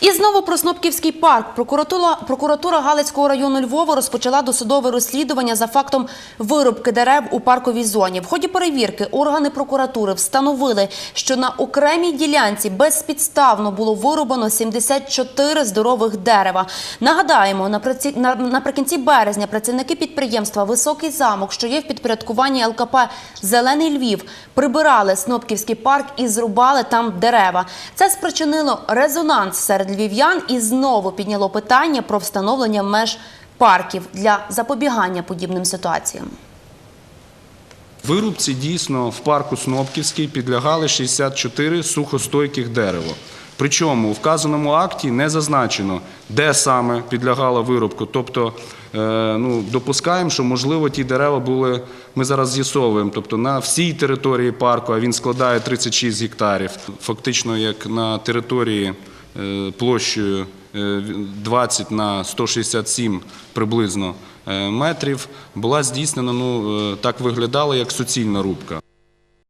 І знову про Снопківський парк. Прокуратура, прокуратура Галицького району Львова розпочала досудове розслідування за фактом вирубки дерев у парковій зоні. В ході перевірки органи прокуратури встановили, що на окремій ділянці безпідставно було вирубано 74 здорових дерева. Нагадаємо, наприкінці березня працівники підприємства Високий замок, що є в підпорядкуванні ЛКП Зелений Львів, прибирали Снопківський парк і зрубали там дерева. Це спричинило резонанс серед львів'ян і знову підняло питання про встановлення меж парків для запобігання подібним ситуаціям. Вирубці дійсно в парку Снопківський підлягали 64 сухостойких дерева. Причому у вказаному акті не зазначено, де саме підлягала вирубку. Тобто е, ну, допускаємо, що можливо ті дерева були, ми зараз з'ясовуємо, тобто на всій території парку, а він складає 36 гектарів, фактично як на території площею е, 20 на 167 приблизно е, метрів, була здійснена, ну е, так виглядала як суцільна рубка.